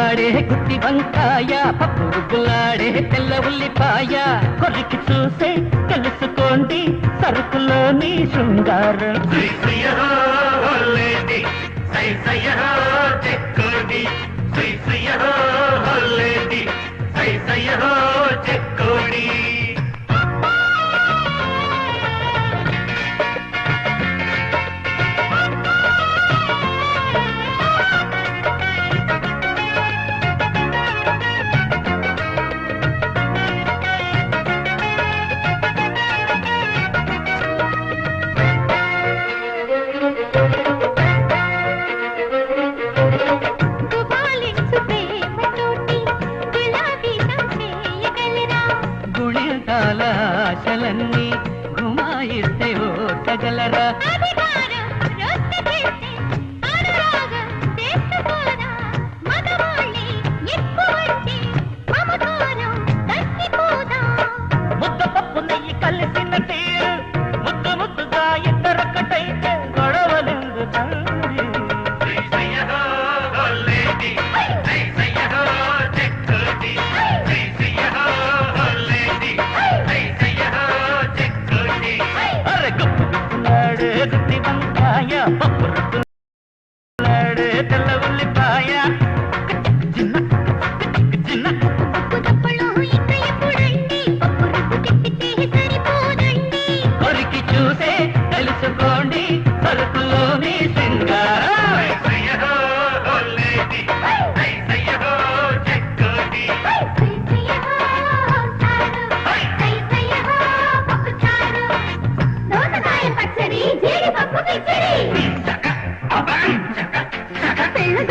గులాడే గుత్తి వంకాయ పప్పు గులాడే తెల్ల ఉల్లిపాయ. కొరికి చూసే తెలుసుకోండి సరుకులోని శృంగారం. చెక్కోడి మాటలన్నీ గుమాయిస్తే ఓటగలరా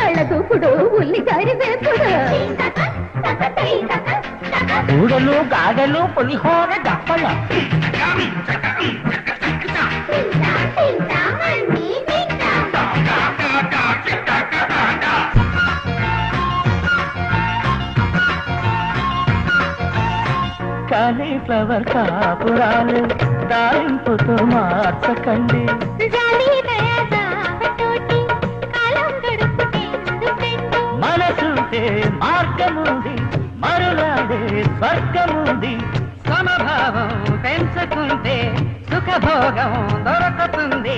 ఉల్లిగారి వేపుడు. ఊడలు గాడలు పులిహోర దప్పల. కాలీఫ్లవర్ కాపురాలు దాయింపుతో మార్చకండి. మార్గముంది మరులాడే స్వర్గముంది. సమభావం పెంచుకుంటే సుఖభోగం దొరకుతుంది.